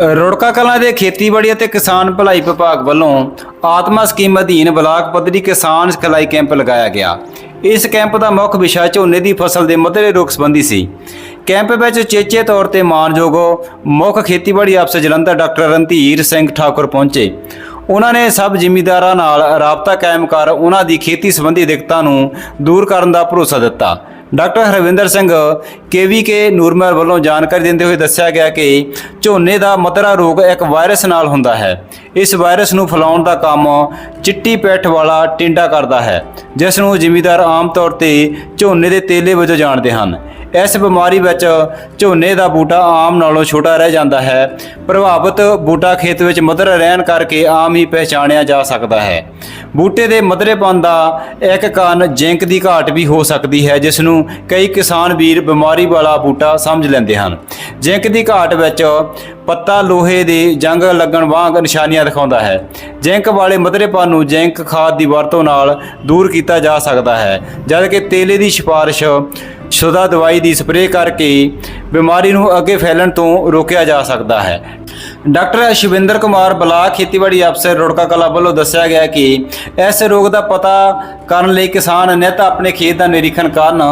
ਰੁੜਕਾ ਕਲਾਂ ਦੇ ਖੇਤੀਬਾੜੀ ਅਤੇ ਕਿਸਾਨ ਭਲਾਈ ਵਿਭਾਗ ਵੱਲੋਂ ਆਤਮਾ ਸਕੀਮ ਅਧੀਨ ਬਲਾਕ ਪੱਧਰੀ ਕਿਸਾਨ ਸਿਖਲਾਈ ਕੈਂਪ ਲਗਾਇਆ ਗਿਆ। ਇਸ ਕੈਂਪ ਦਾ ਮੁੱਖ ਵਿਸ਼ਾ ਝੋਨੇ ਦੀ ਫਸਲ ਦੇ ਮਧਰੇ ਰੋਗ ਸੰਬੰਧੀ ਸੀ। ਕੈਂਪ ਵਿੱਚ ਚੇਚੇ ਤੌਰ ਤੇ ਮਾਨਯੋਗ ਮੁੱਖ ਖੇਤੀਬਾੜੀ ਅਫਸਰ ਜਲੰਧਰ ਡਾਕਟਰ ਰਣਧੀਰ ਸਿੰਘ ਠਾਕੁਰ ਪਹੁੰਚੇ। ਉਹਨਾਂ ਨੇ ਸਭ ਜ਼ਿਮੀਂਦਾਰਾਂ ਨਾਲ ਰਾਬਤਾ ਕਾਇਮ ਕਰ ਉਹਨਾਂ ਦੀ ਖੇਤੀ ਸੰਬੰਧੀ ਦਿੱਕਤਾਂ ਨੂੰ ਦੂਰ ਕਰਨ ਦਾ ਭਰੋਸਾ ਦਿੱਤਾ। ਡਾਕਟਰ ਹਰਵਿੰਦਰ ਸਿੰਘ ਕੇਵੀਕੇ ਨੂਰਮਹਿਲ ਵੱਲੋਂ ਜਾਣਕਾਰੀ ਦਿੰਦੇ ਹੋਏ ਦੱਸਿਆ ਗਿਆ ਕਿ ਝੋਨੇ ਦਾ ਮਤਰਾ ਰੋਗ ਇੱਕ ਵਾਇਰਸ ਨਾਲ ਹੁੰਦਾ ਹੈ। ਇਸ ਵਾਇਰਸ ਨੂੰ ਫੈਲਾਉਣ ਦਾ ਕੰਮ ਚਿੱਟੀ ਪੈਠ ਵਾਲਾ ਟਿੰਡਾ ਕਰਦਾ ਹੈ, ਜਿਸ ਨੂੰ ਜ਼ਿਮੀਦਾਰ ਆਮ ਤੌਰ ਤੇ ਝੋਨੇ ਦੇ ਤੇਲੇ ਵਜੋਂ ਜਾਣਦੇ ਹਨ। ਇਸ ਬਿਮਾਰੀ ਵਿੱਚ ਝੋਨੇ ਦਾ ਬੂਟਾ ਆਮ ਨਾਲੋਂ ਛੋਟਾ ਰਹਿ ਜਾਂਦਾ ਹੈ। ਪ੍ਰਭਾਵਿਤ ਬੂਟਾ ਖੇਤ ਵਿੱਚ ਮਦਰ ਰਹਿਣ ਕਰਕੇ ਆਮ ਹੀ ਪਹਿਚਾਣਿਆ ਜਾ ਸਕਦਾ ਹੈ। ਬੂਟੇ ਦੇ ਮਦਰੇਪਨ ਦਾ ਇੱਕ ਕਾਰਨ ਜ਼ਿੰਕ ਦੀ ਘਾਟ ਵੀ ਹੋ ਸਕਦੀ ਹੈ, ਜਿਸ ਨੂੰ ਕਈ ਕਿਸਾਨ ਵੀਰ ਬਿਮਾਰੀ ਵਾਲਾ ਬੂਟਾ ਸਮਝ ਲੈਂਦੇ ਹਨ। ਜ਼ਿੰਕ ਦੀ ਘਾਟ ਵਿੱਚ ਪੱਤਾ ਲੋਹੇ ਦੇ ਜੰਗ ਲੱਗਣ ਵਾਂਗ ਨਿਸ਼ਾਨੀਆਂ ਦਿਖਾਉਂਦਾ ਹੈ। ਜ਼ਿੰਕ ਵਾਲੇ ਮਦਰੇਪਨ ਨੂੰ ਜ਼ਿੰਕ ਖਾਦ ਦੀ ਵਰਤੋਂ ਨਾਲ ਦੂਰ ਕੀਤਾ ਜਾ ਸਕਦਾ ਹੈ। ਜਦਕਿ ਤੇਲੇ ਦੀ ਸਿਫਾਰਿਸ਼ ਸ਼ੁਦਾ ਦਵਾਈ ਦੀ ਸਪਰੇਅ ਕਰਕੇ ਬਿਮਾਰੀ ਨੂੰ ਅੱਗੇ ਫੈਲਣ ਤੋਂ ਰੋਕਿਆ ਜਾ ਸਕਦਾ ਹੈ। ਡਾਕਟਰ ਸ਼ਿਵਿੰਦਰ ਕੁਮਾਰ ਬਲਾਕ ਖੇਤੀਬਾੜੀ ਅਫਸਰ ਰੁੜਕਾ ਕਲਾ ਵੱਲੋਂ ਦੱਸਿਆ ਗਿਆ ਕਿ ਇਸ ਰੋਗ ਦਾ ਪਤਾ ਕਰਨ ਲਈ ਕਿਸਾਨ ਨਿਤ ਆਪਣੇ ਖੇਤ ਦਾ ਨਿਰੀਖਣ ਕਰਨ।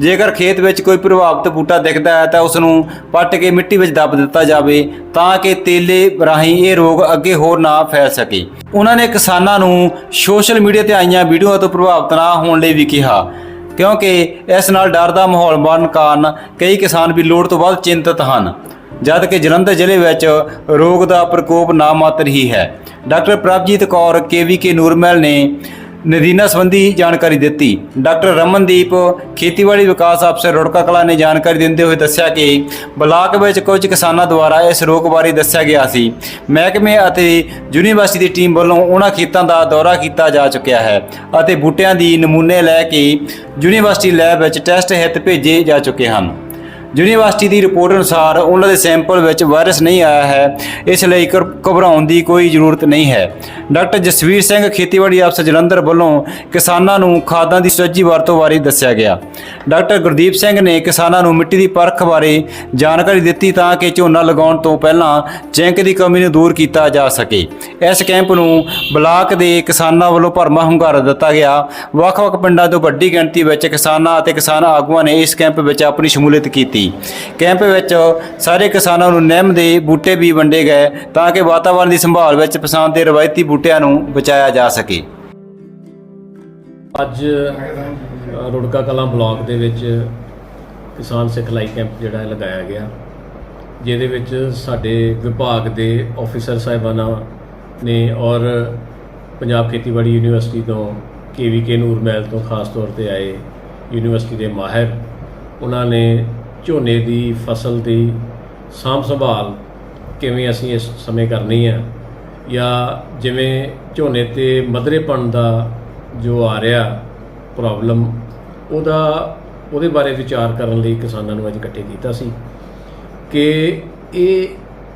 ਜੇਕਰ ਖੇਤ ਵਿੱਚ ਕੋਈ ਪ੍ਰਭਾਵਿਤ ਬੂਟਾ ਦਿਖਦਾ ਹੈ ਤਾਂ ਉਸ ਨੂੰ ਪੱਟ ਕੇ ਮਿੱਟੀ ਵਿੱਚ ਦੱਬ ਦਿੱਤਾ ਜਾਵੇ ਤਾਂ ਕਿ ਤੇਲੇ ਰਾਹੀਂ ਇਹ ਰੋਗ ਅੱਗੇ ਹੋਰ ਨਾ ਫੈਲ ਸਕੇ। ਉਹਨਾਂ ਨੇ ਕਿਸਾਨਾਂ ਨੂੰ ਸੋਸ਼ਲ ਮੀਡੀਆ ਤੇ ਆਈਆਂ ਵੀਡੀਓਆਂ ਤੋਂ ਪ੍ਰਭਾਵਿਤ ਨਾ ਹੋਣ ਲਈ ਵੀ ਕਿਹਾ, ਕਿਉਂਕਿ ਇਸ ਨਾਲ ਡਰ ਦਾ ਮਾਹੌਲ ਬਣਨ ਕਾਰਨ ਕਈ ਕਿਸਾਨ ਵੀ ਲੋੜ ਤੋਂ ਵੱਧ ਚਿੰਤਤ ਹਨ। ਜਦ ਕਿ ਜਲੰਧਰ ਜ਼ਿਲ੍ਹੇ ਵਿੱਚ ਰੋਗ ਦਾ ਪ੍ਰਕੋਪ ਨਾ ਮਾਤਰ ਹੀ ਹੈ। ਡਾਕਟਰ ਪ੍ਰਭਜੀਤ ਕੌਰ ਕੇਵੀਕੇ ਨੂਰਮਹਿਲ ਨੇ ਨਦੀਨਾ ਸੰਬੰਧੀ ਜਾਣਕਾਰੀ ਦਿੱਤੀ। ਡਾਕਟਰ ਰਮਨਦੀਪ ਖੇਤੀਬਾੜੀ ਵਿਕਾਸ ਅਫਸਰ ਰੁੜਕਾ ਕਲਾ ਨੇ ਜਾਣਕਾਰੀ ਦਿੰਦੇ ਹੋਏ ਦੱਸਿਆ ਕਿ ਬਲਾਕ ਵਿੱਚ ਕੁਝ ਕਿਸਾਨਾਂ ਦੁਆਰਾ ਇਸ ਰੋਗ ਬਾਰੇ ਦੱਸਿਆ ਗਿਆ ਸੀ। ਮਹਿਕਮੇ ਅਤੇ ਯੂਨੀਵਰਸਿਟੀ ਦੀ ਟੀਮ ਵੱਲੋਂ ਉਹਨਾਂ ਖੇਤਾਂ ਦਾ ਦੌਰਾ ਕੀਤਾ ਜਾ ਚੁੱਕਿਆ ਹੈ ਅਤੇ ਬੂਟਿਆਂ ਦੀ ਨਮੂਨੇ ਲੈ ਕੇ ਯੂਨੀਵਰਸਿਟੀ ਲੈਬ ਵਿੱਚ ਟੈਸਟ ਹਿੱਤ ਭੇਜੇ ਜਾ ਚੁੱਕੇ ਹਨ। ਯੂਨੀਵਰਸਿਟੀ ਦੀ ਰਿਪੋਰਟ ਅਨੁਸਾਰ ਉਹਨਾਂ ਦੇ ਸੈਂਪਲ ਵਿੱਚ ਵਾਇਰਸ ਨਹੀਂ ਆਇਆ ਹੈ, ਇਸ ਲਈ ਘਰ- ਘਬਰਾਉਣ ਦੀ ਕੋਈ ਜ਼ਰੂਰਤ ਨਹੀਂ ਹੈ। ਡਾਕਟਰ ਜਸਵੀਰ ਸਿੰਘ ਖੇਤੀਬਾੜੀ ਅਫਸਰ ਜਲੰਧਰ ਵੱਲੋਂ ਕਿਸਾਨਾਂ ਨੂੰ ਖਾਦਾਂ ਦੀ ਸੁਚੱਜੀ ਵਰਤੋਂ ਬਾਰੇ ਦੱਸਿਆ ਗਿਆ। ਡਾਕਟਰ ਗੁਰਦੀਪ ਸਿੰਘ ਨੇ ਕਿਸਾਨਾਂ ਨੂੰ ਮਿੱਟੀ ਦੀ ਪਰਖ ਬਾਰੇ ਜਾਣਕਾਰੀ ਦਿੱਤੀ ਤਾਂ ਕਿ ਝੋਨਾ ਲਗਾਉਣ ਤੋਂ ਪਹਿਲਾਂ ਜ਼ਿੰਕ ਦੀ ਕਮੀ ਨੂੰ ਦੂਰ ਕੀਤਾ ਜਾ ਸਕੇ। ਇਸ ਕੈਂਪ ਨੂੰ ਬਲਾਕ ਦੇ ਕਿਸਾਨਾਂ ਵੱਲੋਂ ਭਰਮਾ ਹੁੰਗਾਰਾ ਦਿੱਤਾ ਗਿਆ। ਵੱਖ-ਵੱਖ ਪਿੰਡਾਂ ਤੋਂ ਵੱਡੀ ਗਿਣਤੀ ਵਿੱਚ ਕਿਸਾਨਾਂ ਅਤੇ ਕਿਸਾਨ ਆਗੂਆਂ ਨੇ ਇਸ ਕੈਂਪ ਵਿੱਚ ਆਪਣੀ ਸ਼ਮੂਲੀਅਤ ਕੀਤੀ। ਕੈਂਪ ਵਿੱਚ ਸਾਰੇ ਕਿਸਾਨਾਂ ਨੂੰ ਨਿੰਮ ਦੇ ਬੂਟੇ ਵੀ ਵੰਡੇ ਗਏ ਤਾਂ ਕਿ ਵਾਤਾਵਰਣ ਦੀ ਸੰਭਾਲ ਵਿੱਚ ਪਸੰਦ ਦੇ ਰਵਾਇਤੀ ਬੂਟਿਆਂ ਨੂੰ ਬਚਾਇਆ ਜਾ ਸਕੇ। ਅੱਜ ਰੁੜਕਾ ਕਲਾਂ ਬਲਾਕ ਦੇ ਵਿੱਚ ਕਿਸਾਨ ਸਿਖਲਾਈ ਕੈਂਪ ਜਿਹੜਾ ਲਗਾਇਆ ਗਿਆ। ਜਿਹਦੇ ਵਿੱਚ ਸਾਡੇ ਵਿਭਾਗ ਦੇ ਆਫੀਸਰ ਸਾਹਿਬਾਨਾਂ ਨੇ ਔਰ ਪੰਜਾਬ ਖੇਤੀਬਾੜੀ ਯੂਨੀਵਰਸਿਟੀ ਤੋਂ ਕੇਵੀਕੇ ਨੂਰਮਹਿਲ ਤੋਂ ਖਾਸ ਤੌਰ ਤੇ ਆਏ ਯੂਨੀਵਰਸਿਟੀ ਦੇ ਮਾਹਿਰ, ਉਹਨਾਂ ਨੇ ਝੋਨੇ ਦੀ ਫਸਲ ਦੀ ਸਾਂਭ ਸੰਭਾਲ ਕਿਵੇਂ ਅਸੀਂ ਇਸ ਸਮੇਂ ਕਰਨੀ ਹੈ ਜਾਂ ਜਿਵੇਂ ਝੋਨੇ ਤੇ ਮਧਰੇਪਣ ਦਾ ਜੋ ਆ ਰਿਹਾ ਪ੍ਰੋਬਲਮ, ਉਹਦਾ, ਉਹਦੇ ਬਾਰੇ ਵਿਚਾਰ ਕਰਨ ਲਈ ਕਿਸਾਨਾਂ ਨੂੰ ਅੱਜ ਇਕੱਠੇ ਕੀਤਾ ਸੀ ਕਿ ਇਹ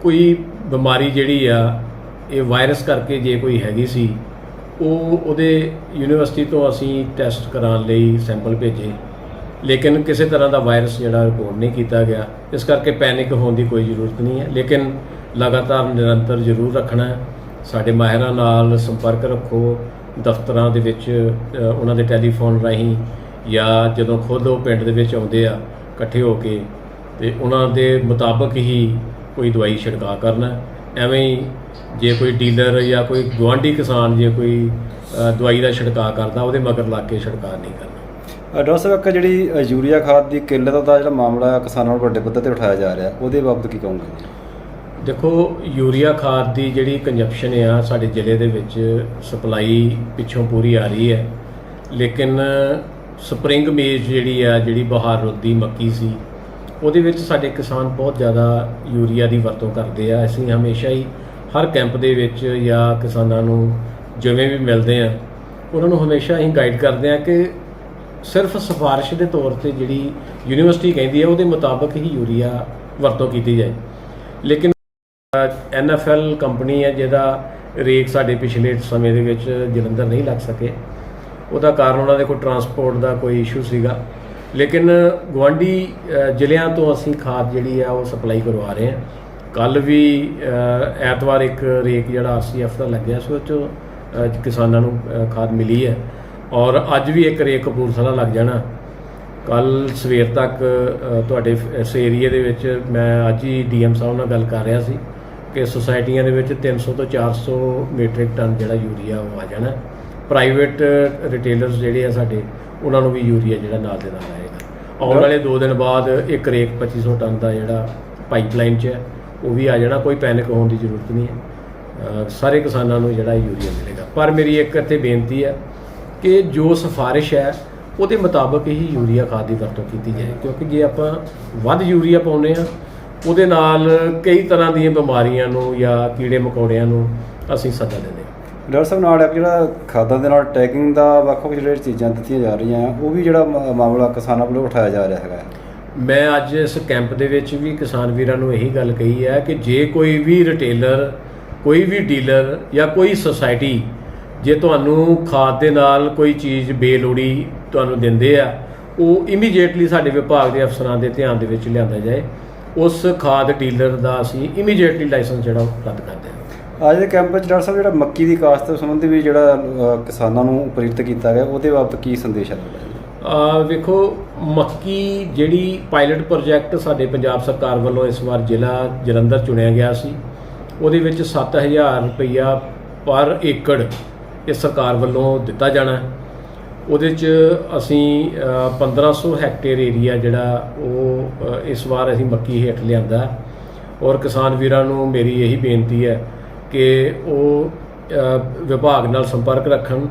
ਕੋਈ ਬਿਮਾਰੀ ਜਿਹੜੀ ਆ, ਇਹ ਵਾਇਰਸ ਕਰਕੇ ਜੇ ਕੋਈ ਹੈਗੀ ਸੀ, ਉਹ ਉਹਦੇ ਯੂਨੀਵਰਸਿਟੀ ਤੋਂ ਅਸੀਂ ਟੈਸਟ ਕਰਾਉਣ ਲਈ ਸੈਂਪਲ ਭੇਜੇ। ਲੇਕਿਨ ਕਿਸੇ ਤਰ੍ਹਾਂ ਦਾ ਵਾਇਰਸ ਜਿਹੜਾ ਰਿਪੋਰਟ ਨਹੀਂ ਕੀਤਾ ਗਿਆ। ਇਸ ਕਰਕੇ ਪੈਨਿਕ ਹੋਣ ਦੀ ਕੋਈ ਜ਼ਰੂਰਤ ਨਹੀਂ ਹੈ। ਲੇਕਿਨ ਲਗਾਤਾਰ ਨਿਰੰਤਰ ਜ਼ਰੂਰ ਰੱਖਣਾ ਹੈ। ਸਾਡੇ ਮਾਹਿਰਾਂ ਨਾਲ ਸੰਪਰਕ ਰੱਖੋ। ਦਫ਼ਤਰਾਂ ਦੇ ਵਿੱਚ ਉਹਨਾਂ ਦੇ ਟੈਲੀਫੋਨ ਰਾਹੀਂ ਜਾਂ ਜਦੋਂ ਖੁਦ ਉਹ ਪਿੰਡ ਦੇ ਵਿੱਚ ਆਉਂਦੇ ਆ, ਇਕੱਠੇ ਹੋ ਕੇ, ਤੇ ਉਹਨਾਂ ਦੇ ਮੁਤਾਬਕ ਹੀ ਕੋਈ ਦਵਾਈ ਛਿੜਕਾਅ ਕਰਨਾ ਐਵੇਂ ਹੀ ਜੇ ਕੋਈ ਡੀਲਰ ਜਾਂ ਕੋਈ ਗੁਆਂਢੀ ਕਿਸਾਨ ਜੇ ਕੋਈ ਦਵਾਈ ਦਾ ਛਿੜਕਾਅ ਕਰਦਾ, ਉਹਦੇ ਮਗਰ ਲੱਗ ਕੇ ਛਿੜਕਾਅ ਨਹੀਂ ਕਰਨਾ। ਡਾਕਟਰ ਸਾਹਿਬ, ਇੱਕ ਜਿਹੜੀ ਯੂਰੀਆ ਖਾਦ ਦੀ ਕਿੱਲਤ ਦਾ ਜਿਹੜਾ ਮਾਮਲਾ ਕਿਸਾਨਾਂ ਨੂੰ ਵੱਡੇ ਪੱਧਰ ਤੇ ਉਠਾਇਆ ਜਾ ਰਿਹਾ। ਉਹਦੇ ਬਾਬਤ ਕੀ ਕਹੋਗੇ? ਜੀ ਦੇਖੋ, ਯੂਰੀਆ ਖਾਦ ਦੀ ਜਿਹੜੀ ਕੰਜਪਸ਼ਨ ਆ, ਸਾਡੇ ਜ਼ਿਲ੍ਹੇ ਦੇ ਵਿੱਚ ਸਪਲਾਈ ਪਿੱਛੋਂ ਪੂਰੀ ਆ ਰਹੀ ਹੈ। ਲੇਕਿਨ ਸਪਰਿੰਗ ਮੇਜ ਜਿਹੜੀ ਆ, ਜਿਹੜੀ ਬਹਾਰ ਰੁੱਦੀ ਮੱਕੀ ਸੀ, ਉਹਦੇ ਵਿੱਚ ਸਾਡੇ ਕਿਸਾਨ ਬਹੁਤ ਜ਼ਿਆਦਾ ਯੂਰੀਆ ਦੀ ਵਰਤੋਂ ਕਰਦੇ ਆ। ਅਸੀਂ ਹਮੇਸ਼ਾ ਹੀ ਹਰ ਕੈਂਪ ਦੇ ਵਿੱਚ ਜਾਂ ਕਿਸਾਨਾਂ ਨੂੰ ਜਿਵੇਂ ਵੀ ਮਿਲਦੇ ਆ, ਉਹਨਾਂ ਨੂੰ ਹਮੇਸ਼ਾ ਅਸੀਂ ਗਾਈਡ ਕਰਦੇ ਆ ਕਿ ਸਿਰਫ ਸਿਫਾਰਿਸ਼ ਦੇ ਤੌਰ ਤੇ ਜਿਹੜੀ ਯੂਨੀਵਰਸਿਟੀ ਕਹਿੰਦੀ ਹੈ, ਉਹਦੇ ਮੁਤਾਬਕ ਹੀ ਯੂਰੀਆ ਵਰਤੋਂ ਕੀਤੀ ਜਾਏ। ਲੇਕਿਨ ਐਨਐਫਐਲ ਕੰਪਨੀ ਹੈ, ਜਿਹਦਾ ਰੇਕ ਸਾਡੇ ਪਿਛਲੇ ਸਮੇਂ ਦੇ ਵਿੱਚ ਜਲੰਧਰ ਨਹੀਂ ਲੱਗ ਸਕੇ। ਉਹਦਾ ਕਾਰਨ ਉਹਨਾਂ ਦੇ ਕੋਈ ਟਰਾਂਸਪੋਰਟ ਦਾ ਕੋਈ ਇਸ਼ੂ ਸੀਗਾ। ਲੇਕਿਨ ਗਵਾਂਢੀ ਜ਼ਿਲ੍ਹਿਆਂ ਤੋਂ ਅਸੀਂ ਖਾਦ ਜਿਹੜੀ ਆ, ਉਹ ਸਪਲਾਈ ਕਰਵਾ ਰਹੇ ਹਾਂ। ਕੱਲ ਵੀ ਐਤਵਾਰ ਇੱਕ ਰੇਕ ਜਿਹੜਾ ਆਰਸੀਐਫ ਦਾ ਲੱਗਿਆ ਸੀ, ਉਹ 'ਚੋਂ ਕਿਸਾਨਾਂ ਨੂੰ ਖਾਦ ਮਿਲੀ ਹੈ। ਔਰ ਅੱਜ ਵੀ ਇੱਕ ਰੇਕ ਕਪੂਰਥਲਾ ਲੱਗ ਜਾਣਾ। ਕੱਲ ਸਵੇਰ ਤੱਕ ਤੁਹਾਡੇ ਇਸ ਏਰੀਏ ਦੇ ਵਿੱਚ ਮੈਂ ਅੱਜ ਹੀ ਡੀਐਮ ਸਾਹਿਬ ਨਾਲ ਗੱਲ ਕਰ ਰਿਹਾ ਸੀ ਕਿ ਸੁਸਾਇਟੀਆਂ ਦੇ ਵਿੱਚ 300 ਤੋਂ 400 ਮੀਟ੍ਰਿਕ ਟਨ ਜਿਹੜਾ ਯੂਰੀਆ ਉਹ ਆ ਜਾਣਾ। ਪ੍ਰਾਈਵੇਟ ਰਿਟੇਲਰਸ ਜਿਹੜੇ ਆ ਸਾਡੇ, ਉਹਨਾਂ ਨੂੰ ਵੀ ਯੂਰੀਆ ਜਿਹੜਾ ਨਾਲ ਦੇ ਨਾਲ ਆਏਗਾ। ਆਉਣ ਵਾਲੇ 2 ਦਿਨ ਬਾਅਦ ਇੱਕ ਰੇਕ 2500 ਟਨ ਦਾ ਜਿਹੜਾ ਪਾਈਪਲਾਈਨ 'ਚ ਹੈ, ਉਹ ਵੀ ਆ ਜਾਣਾ, ਕੋਈ ਪੈਨਿਕ ਹੋਣ ਦੀ ਜ਼ਰੂਰਤ ਨਹੀਂ ਹੈ। ਸਾਰੇ ਕਿਸਾਨਾਂ ਨੂੰ ਜਿਹੜਾ ਯੂਰੀਆ ਮਿਲੇਗਾ। ਪਰ ਮੇਰੀ ਇੱਕ ਇੱਥੇ ਬੇਨਤੀ ਹੈ ਕਿ ਜੋ ਸਿਫਾਰਿਸ਼ ਹੈ ਉਹਦੇ ਮੁਤਾਬਕ ਹੀ ਯੂਰੀਆ ਖਾਦ ਦੀ ਵਰਤੋਂ ਕੀਤੀ ਜਾਏ। ਕਿਉਂਕਿ ਜੇ ਆਪਾਂ ਵੱਧ ਯੂਰੀਆ ਪਾਉਂਦੇ ਆ ਉਹਦੇ ਨਾਲ ਕਈ ਤਰ੍ਹਾਂ ਦੀਆਂ ਬਿਮਾਰੀਆਂ ਨੂੰ ਜਾਂ ਕੀੜੇ ਮਕੌੜਿਆਂ ਨੂੰ ਅਸੀਂ ਸੱਦਾ ਦਿੰਦੇ ਹਾਂ। ਡਾਕਟਰ ਸਾਹਿਬ ਨਾਲ ਜਿਹੜਾ ਖਾਦਾਂ ਦੇ ਨਾਲ ਟੈਗਿੰਗ ਦਾ ਵੱਖ-ਵੱਖ ਜਿਹੜੇ ਚੀਜ਼ਾਂ ਦਿੱਤੀਆਂ ਜਾ ਰਹੀਆਂ ਆ ਉਹ ਵੀ ਜਿਹੜਾ ਮਾਮਲਾ ਕਿਸਾਨਾਂ ਵੱਲੋਂ ਉਠਾਇਆ ਜਾ ਰਿਹਾ ਹੈਗਾ। ਮੈਂ ਅੱਜ ਇਸ ਕੈਂਪ ਦੇ ਵਿੱਚ ਵੀ ਕਿਸਾਨ ਵੀਰਾਂ ਨੂੰ ਇਹੀ ਗੱਲ ਕਹੀ ਹੈ ਕਿ ਜੇ ਕੋਈ ਵੀ ਰਿਟੇਲਰ ਕੋਈ ਵੀ ਡੀਲਰ ਜਾਂ ਕੋਈ ਸੁਸਾਇਟੀ ਜੇ ਤੁਹਾਨੂੰ ਖਾਦ ਦੇ ਨਾਲ ਕੋਈ ਚੀਜ਼ ਬੇਲੋੜੀ ਤੁਹਾਨੂੰ ਦਿੰਦੇ ਆ ਉਹ ਇਮੀਡੀਏਟਲੀ ਸਾਡੇ ਵਿਭਾਗ ਦੇ ਅਫਸਰਾਂ ਦੇ ਧਿਆਨ ਦੇ ਵਿੱਚ ਲਿਆਂਦਾ ਜਾਏ। ਉਸ ਖਾਦ ਡੀਲਰ ਦਾ ਅਸੀਂ ਇਮੀਡੀਏਟਲੀ ਲਾਇਸੈਂਸ ਜਿਹੜਾ ਉਹ ਰੱਦ ਕਰਦੇ ਹਾਂ ਅੱਜ ਦੇ ਕੈਂਪ ਵਿੱਚ ਡਾਕਟਰ ਸਾਹਿਬ ਜਿਹੜਾ ਮੱਕੀ ਦੀ ਕਾਸ਼ਤ ਸੰਬੰਧੀ ਵੀ ਜਿਹੜਾ ਕਿਸਾਨਾਂ ਨੂੰ ਪ੍ਰੇਰਿਤ ਕੀਤਾ ਗਿਆ ਉਹਦੇ ਬਾਬਤ ਕੀ ਸੰਦੇਸ਼ ਹੈ ਆ ਵੇਖੋ ਮੱਕੀ ਜਿਹੜੀ ਪਾਇਲਟ ਪ੍ਰੋਜੈਕਟ ਸਾਡੇ ਪੰਜਾਬ ਸਰਕਾਰ ਵੱਲੋਂ ਇਸ ਵਾਰ ਜ਼ਿਲ੍ਹਾ ਜਲੰਧਰ ਚੁਣਿਆ ਗਿਆ ਸੀ। ਉਹਦੇ ਵਿੱਚ 7000 ਰੁਪਈਆ ਪਰ ਏਕੜ ਇਹ ਸਰਕਾਰ ਵੱਲੋਂ ਦਿੱਤਾ ਜਾਣਾ ਉਹਦੇ 'ਚ ਅਸੀਂ ਅ, 1500 ਹੈਕਟੇਅਰ ਏਰੀਆ ਜਿਹੜਾ ਉਹ ਇਸ ਵਾਰ ਅਸੀਂ ਮੱਕੀ ਹੇਠ ਲਿਆਂਦਾ ਔਰ ਕਿਸਾਨ ਵੀਰਾਂ ਨੂੰ ਮੇਰੀ ਇਹੀ ਬੇਨਤੀ ਹੈ ਕਿ ਉਹ ਵਿਭਾਗ ਨਾਲ ਸੰਪਰਕ ਰੱਖਣ।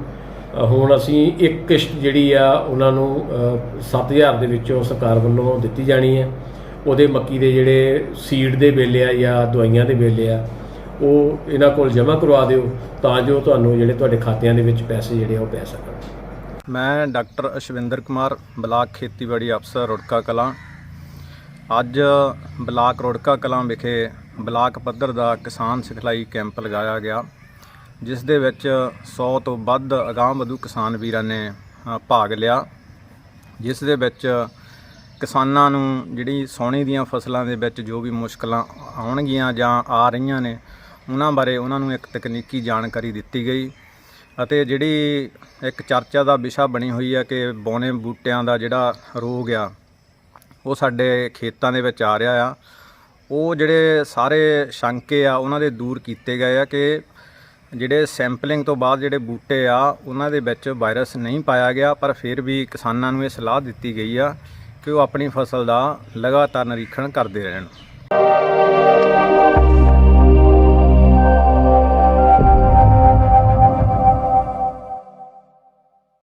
ਹੁਣ ਅਸੀਂ ਇੱਕ ਕਿਸ਼ਤ ਜਿਹੜੀ ਆ ਉਹਨਾਂ ਨੂੰ ਅ, 7000 ਦੇ ਵਿੱਚੋਂ ਸਰਕਾਰ ਵੱਲੋਂ ਦਿੱਤੀ ਜਾਣੀ ਹੈ। ਉਹਦੇ ਮੱਕੀ ਦੇ ਜਿਹੜੇ ਸੀਡ ਦੇ ਬਿੱਲ ਆ ਜਾਂ ਦਵਾਈਆਂ ਦੇ ਬਿੱਲ ਆ ਉਹ ਇਹਨਾਂ ਕੋਲ ਜਮ੍ਹਾਂ ਕਰਵਾ ਦਿਓ ਤਾਂ ਜੋ ਤੁਹਾਨੂੰ ਜਿਹੜੇ ਤੁਹਾਡੇ ਖਾਤਿਆਂ ਦੇ ਵਿੱਚ ਪੈਸੇ ਜਿਹੜੇ ਆ ਉਹ ਪੈ ਸਕਣ। ਮੈਂ ਡਾਕਟਰ ਅਸ਼ਵਿੰਦਰ ਕੁਮਾਰ, ਬਲਾਕ ਖੇਤੀਬਾੜੀ ਅਫਸਰ, ਰੁੜਕਾ ਕਲਾਂ। ਅੱਜ ਬਲਾਕ ਰੁੜਕਾ ਕਲਾਂ ਵਿਖੇ ਬਲਾਕ ਪੱਧਰ ਦਾ ਕਿਸਾਨ ਸਿਖਲਾਈ ਕੈਂਪ ਲਗਾਇਆ ਗਿਆ, ਜਿਸ ਦੇ ਵਿੱਚ 100 ਤੋਂ ਵੱਧ ਅਗਾਂਹ-ਵਧੂ ਕਿਸਾਨ ਵੀਰਾਂ ਨੇ ਭਾਗ ਲਿਆ। ਜਿਸ ਦੇ ਵਿੱਚ ਕਿਸਾਨਾਂ ਨੂੰ ਜਿਹੜੀ ਸੋਨੇ ਦੀਆਂ ਫਸਲਾਂ ਦੇ ਵਿੱਚ ਜੋ ਵੀ ਮੁਸ਼ਕਲਾਂ ਆਉਣਗੀਆਂ ਜਾਂ ਆ ਰਹੀਆਂ ਨੇ ਉਹਨਾਂ ਬਾਰੇ ਉਹਨਾਂ ਨੂੰ ਇੱਕ ਤਕਨੀਕੀ ਜਾਣਕਾਰੀ ਦਿੱਤੀ ਗਈ ਅਤੇ ਜਿਹੜੀ ਇੱਕ ਚਰਚਾ ਦਾ ਵਿਸ਼ਾ ਬਣੀ ਹੋਈ ਹੈ ਕਿ ਬੌਨੇ ਬੂਟਿਆਂ ਦਾ ਜਿਹੜਾ ਰੋਗ ਆ, ਉਹ ਸਾਡੇ ਖੇਤਾਂ ਦੇ ਵਿੱਚ ਆ ਰਿਹਾ ਆ। ਉਹ ਜਿਹੜੇ ਸਾਰੇ ਸ਼ੰਕੇ ਆ, ਉਹਨਾਂ ਦੇ ਦੂਰ ਕੀਤੇ ਗਏ ਆ ਕਿ ਜਿਹੜੇ ਸੈਂਪਲਿੰਗ ਤੋਂ ਬਾਅਦ ਜਿਹੜੇ ਬੂਟੇ ਆ, ਉਹਨਾਂ ਦੇ ਵਿੱਚ ਵਾਇਰਸ ਨਹੀਂ ਪਾਇਆ ਗਿਆ, ਪਰ ਫਿਰ ਵੀ ਕਿਸਾਨਾਂ ਨੂੰ ਇਹ ਸਲਾਹ ਦਿੱਤੀ ਗਈ ਆ ਕਿ ਉਹ ਆਪਣੀ ਫਸਲ ਦਾ ਲਗਾਤਾਰ ਨਿਰੀਖਣ ਕਰਦੇ ਰਹਿਣ।